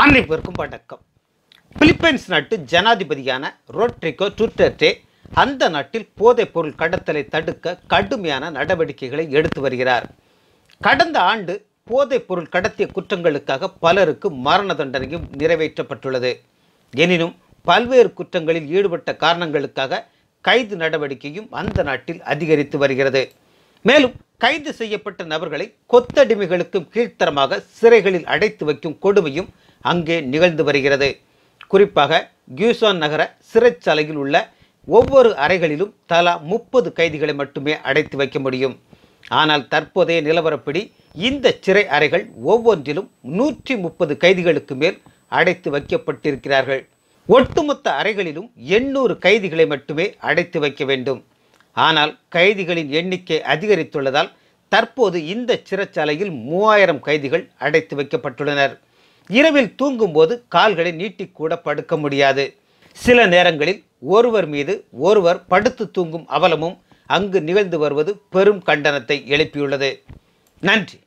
அனைவருக்கும் வணக்கம். பிலிப்பைன்ஸ் நாட்டு ஜனாதிபதியான ரோட்ரிகோ டுட்டர்டே அந்த நாட்டில் போதைப் பொருள் கடத்தலை தடுக்க கடுமையான நடவடிக்கைகளை எடுத்து வருகிறார். கடந்த ஆண்டு போதைப் பொருள் கடத்திய குற்றங்களுக்காக பலருக்கு மரண தண்டனையும் நிறைவேற்றப்பட்டுள்ளது. எனினும் பல்வேறு குற்றங்களில் ஈடுபட்ட காரணங்களுக்காக கைது நடவடிக்கையும் அந்த நாட்டில் அதிகரித்து வருகிறது. மேலும் கைது செய்யப்பட்ட நபர்களை கொத்தடிமைகளுக்கும் கீழ்த்தரமாக சிறைகளில் அடைத்து வைக்கும் கொடுமையும் அங்கே நிகழ்ந்து வருகிறது. குறிப்பாக கியூசான் நகர சிறைச்சாலையில் உள்ள ஒவ்வொரு அறைகளிலும் தலா முப்பது கைதிகளை மட்டுமே அடைத்து வைக்க முடியும். ஆனால் தற்போதைய நிலவரப்படி இந்த சிறை அறைகள் ஒவ்வொன்றிலும் நூற்றி முப்பது கைதிகளுக்கு மேல் அடைத்து வைக்கப்பட்டிருக்கிறார்கள். ஒட்டுமொத்த அறைகளிலும் எண்ணூறு கைதிகளை மட்டுமே அடைத்து வைக்க வேண்டும். ஆனால் கைதிகளின் எண்ணிக்கை அதிகரித்துள்ளதால் தற்போது இந்த சிறைச்சாலையில் மூவாயிரம் கைதிகள் அடைத்து வைக்கப்பட்டுள்ளனர். இரவில் தூங்கும்போது கால்களை நீட்டிக்கூட படுக்க முடியாது. சில நேரங்களில் ஒருவர் மீது ஒருவர் படுத்து தூங்கும் அவலமும் அங்கு நிகழ்ந்து வருவது பெரும் கண்டனத்தை எழுப்பியுள்ளது. நன்றி.